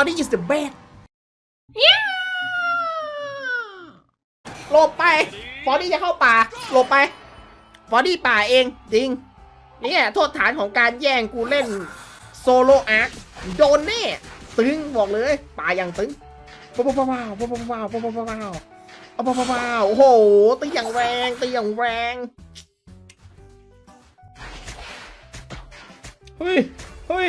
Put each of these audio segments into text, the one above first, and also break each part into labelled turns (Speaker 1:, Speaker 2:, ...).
Speaker 1: body is the best หลบไป ฟอร์ดี้จะเข้าป่า หลบไป ฟอร์ดี้ป่าเอง จริง เนี่ยโทษฐานของการแย่งกูเล่นโซโลอาร์คโดนแน่ตึงบอกเลย ป่าอย่างตึงว้าวว้าวว้าวว้าวว้าวว้าวว้าวเอาว้าวว้าวโอ้โหตีอย่างแรงตีอย่างแรง เฮ้ย เฮ้ย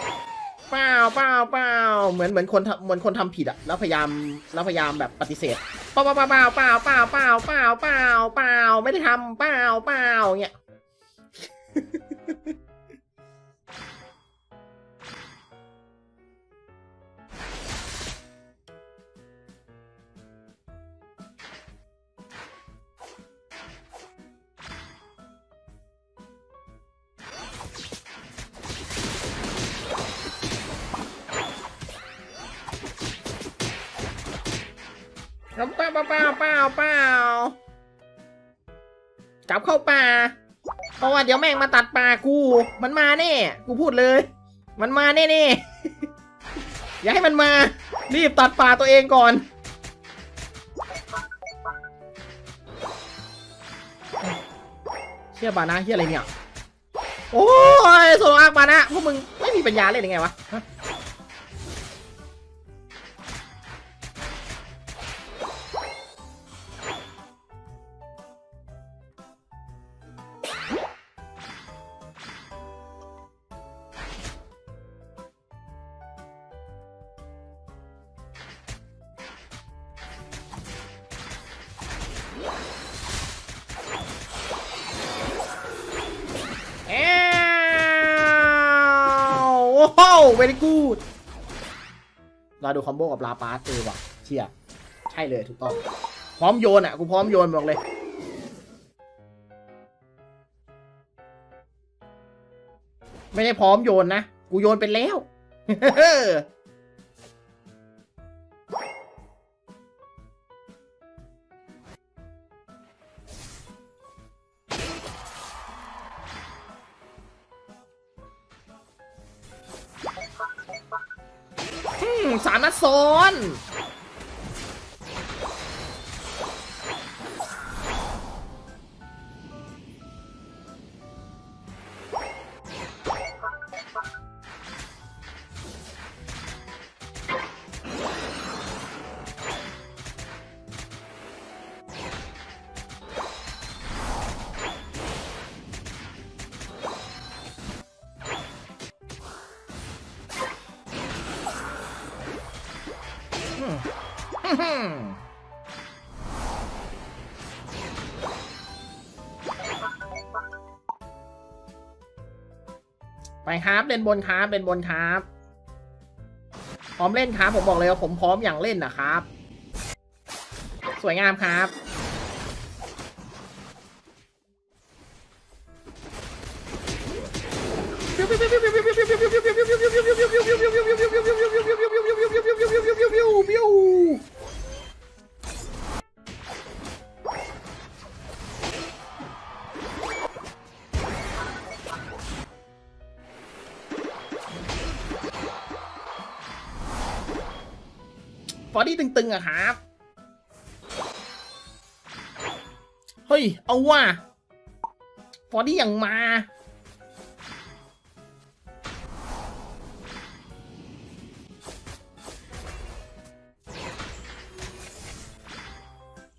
Speaker 1: เปล่าเปล่าเปล่าเหมือนเหมือนคนทำเหมือนคนทำผิดอะแล้วพยายามแล้วพยายามแบบปฏิเสธเปล่าเปล่าเปล่าเปล่าเปล่าเปล่าเปล่าเปล่าเปล่าไม่ได้ทำเปล่าเปล่าเงี้ย เปล่าเปล่าเปล่าเปล่ากลับเข้าป่า เพราะว่าเดี๋ยวแม่งมาตัดป่ากู มันมาแน่ กูพูดเลย มันมาแน่แน่อย่าให้มันมา รีบตัดป่าตัวเองก่อน เชื่อบานะเชื่ออะไรเนี่ย โอ้ยโซโลอาร์กบานะพวกมึงไม่มีปัญญาเล่นยังไงวะ โอ้โหเว y กูดเราดูคอมโบกับลาปาสเออว่ะเชียใช่เลยถูกต้อง พร้อมโยนอะ กูพร้อมโยนบอกเลย ไม่ได้พร้อมโยนนะ กูโยนไปแล้ว สามนัดซ้อน ไปครับเล่นบนครับเล่นบนครับพร้อมเล่นครับผมบอกเลยว่าผมพร้อมอย่างเล่นนะครับ สวยงามครับ ฟอดี้ตึงๆอะครับ เฮ้ย เอาว่ะฟอดี้อย่างมา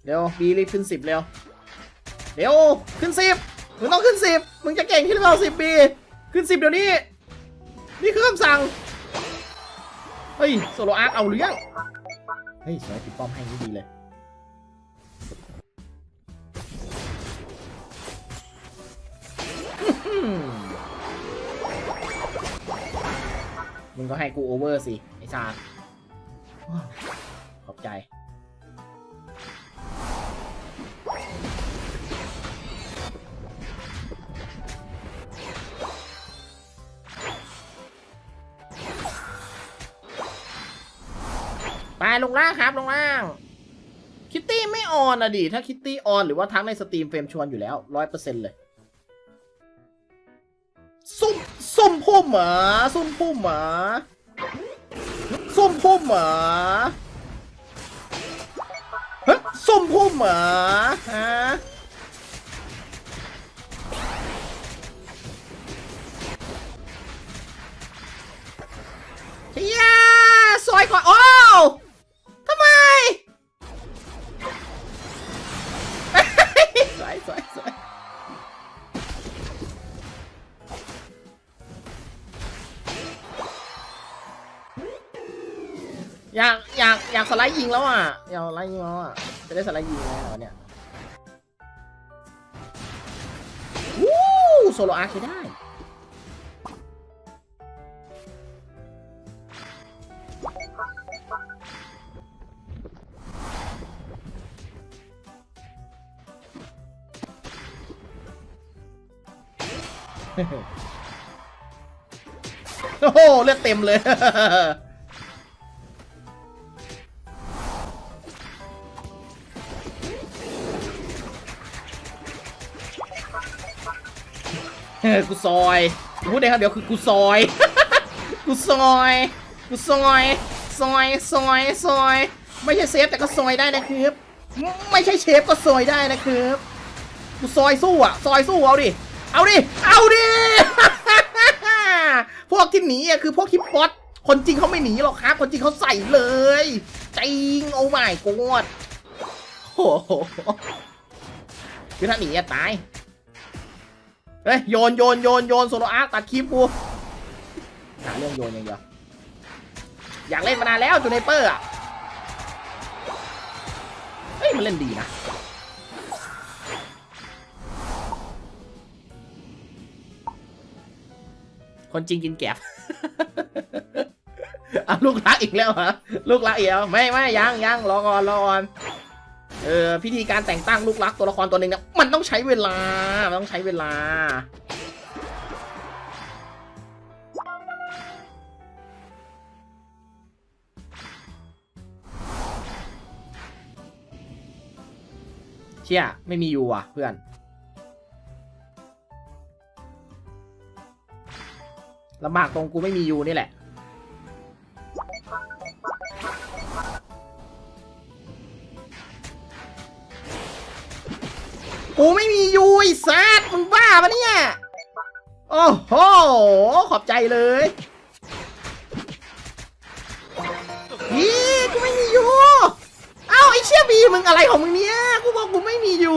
Speaker 1: เร็วบีรีบขึ้นสิบเร็ว เร็ว ขึ้นสิบมึงต้องขึ้นสิบมึงจะเก่งที่เลเวลสิบบีขึ้นสิบเดี๋ยวนี้ นี่คือคำสั่ง เฮ้ย โซโลอาร์คเอาเรื่อง เฮ้ยสวยติดป้อมให้นี่ดีเลยอื้อหือมึงก็ให้กูโอเวอร์สิ ไอ้ชาญขอบใจ ลงล่างครับ ลงล่าง คิตตี้ไม่ออนอะดิ ถ้าคิตตี้ออนหรือว่าทั้งในสตรีมเฟรมชวนอยู่แล้วร้อยเปอร์เซ็นต์เลย ซุ่มซุ่มพุ่มหมาซุ่มพุ่มหมาซุ่มพุ่มเหมาฮะซุ่มพุ่มหมาฮะ อยากอยากอยากสไลด์ยิงแล้วอะอยากสไลด์ยิงแล้วอะจะได้สไลด์ยิงแล้วเนี่ยวู้โซโลอาร์ใช้ได้โอ้โหเลือดเต็มเลย เออกูซอยพูดได้คำเดี๋ยวคือกูซอย กูซอย กูซอย ซอย ซอย ซอย ไม่ใช่เซฟแต่ก็ซอยได้นะครับ ไม่ใช่เชฟก็ซอยได้นะครับ กูซอยสู้อะ ซอยสู้เอาดิ เอาดิ เอาดิ พวกที่หนีอะคือพวกที่ป๊อตคนจริงเขาไม่หนีหรอกครับ คนจริงเขาใส่เลย จริง โอ้ไม่กวดโอ้โหคือถ้าหนีอะตาย เฮ้ยโยนโยนโยนโยนโซโลอาร์ตัดคลิปกูหาเรื่องโยนอย่างเดียวอยากเล่นมานานแล้วจูเนเปอร์อะเฮ้ยมันเล่นดีนะคนจริงกินแกบเอาลูกรักอีกแล้วเหรอลูกรักอีกแล้วไม่ไม่ยังยังรอก่อนรอก่อนเออพิธีการแต่งตั้งลูกรักตัวละครตัวหนึ่งเนี่ย ต้องใช้เวลา มันต้องใช้เวลา เชี่ย ไม่มีอยู่ว่ะเพื่อน ลำบากตรงกูไม่มียูนี่แหละ กูไม่มียูไอ้ซัดมึงบ้าปะเนี่ย โอ้โห ขอบใจเลยนี่กูไม่มียูเอ้าไอ้เชี่ยบีมึงอะไรของมึงเนี่ย กูบอกกูไม่มียู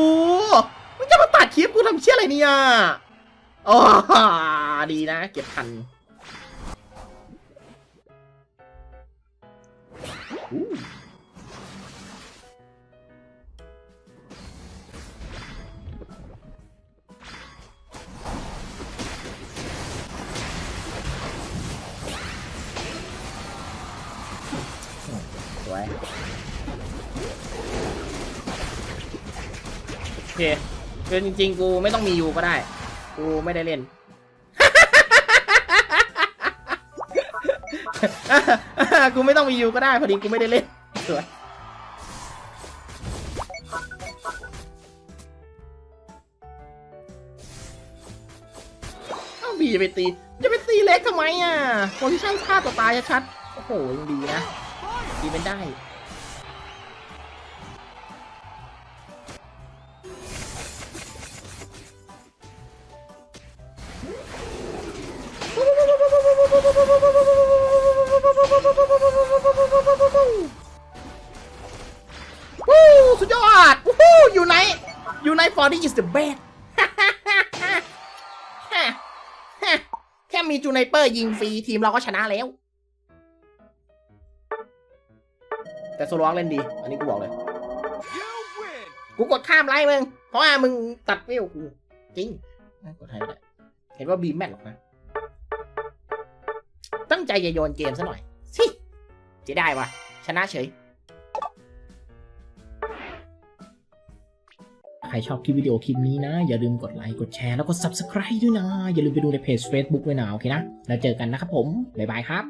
Speaker 1: มึงจะมาตัดคลิปกูทำเชี่ยอะไรเนี่ยอ๋อดีนะ เก็บทันอู้ วยโอเคคือจริง ๆ กูไม่ต้องมียูก็ได้ กูไม่ได้เล่น กูไม่ต้องมียูก็ได้พอดีกูไม่ได้เล่นสวยเอ้าบีจะไปตี จะไปตีเล็กทำไมอะโพซิชั่นฆ่าตัวตายชัดๆ โอ้โหยังดีนะดีเป็นได้วู้สุดยอดวู้อยู่ไหนอยู่ไหน for this is the best แค่มีจูไนเปอร์ยิงฟรีทีมเราก็ชนะแล้ว แต่โซโลอักเล่นดี อันนี้กูบอกเลย กูกดข้ามไล่มึง เพราะว่ามึงตัดเวลกู จริงกดให้ไม่ได้เห็นว่าบีมแม่นหรอกนะ ตั้งใจจะโยนเกมซะหน่อย สิจะได้วะชนะเฉย ใครชอบคลิปวิดีโอคลิปนี้นะ อย่าลืมกดไลค์ กดแชร์ แล้วก็ Subscribe ด้วยนะ อย่าลืมไปดูในเพจ Facebook ด้วยนะ โอเคนะ แล้วเจอกันนะครับผม บ๊ายบายครับ